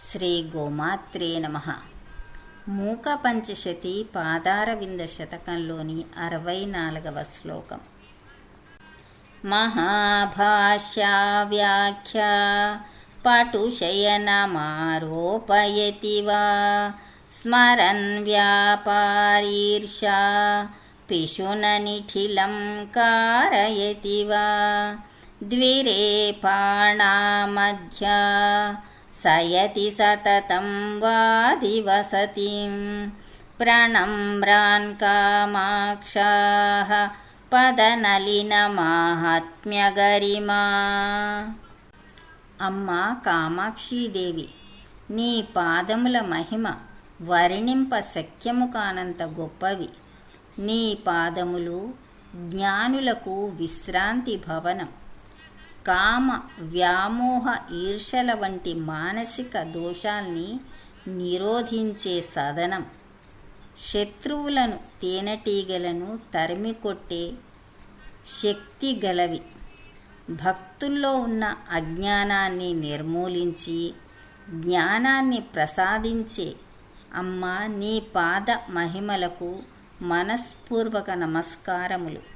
శ్రీ గోమాత్రే నమ మూక పంచశతి పాదారవింద శతకంలోని అరవై నాలుగవ శ్లోకం మహాభాష్యా వ్యాఖ్య పటుశయనమారోపయతి వా స్మరన్ వ్యాపారీర్షా పిశుననిఠిలం कारयति वा द्विरेपाणामध्या सयति सततं वादिवसतिं प्रणम्रान् कामाक्षाः పదనలినమాహాత్మ్యగరిమా అమ్మా కామాక్షీదేవి నీ పాదముల మహిమ వర్ణింప శక్యము కానంత గొప్పవి నీ పాదములు జ్ఞానులకు విశ్రాంతి భవనం కామ వ్యామోహ ఈర్షల వంటి మానసిక దోషాల్ని నిరోధించే సదనం శత్రువులను తేనెటీగలను తరిమికొట్టే శక్తి గలవి. భక్తుల్లో ఉన్న అజ్ఞానాన్ని నిర్మూలించి జ్ఞానాన్ని ప్రసాదించే అమ్మ నీ పాద మహిమలకు మనస్పూర్వక నమస్కారములు.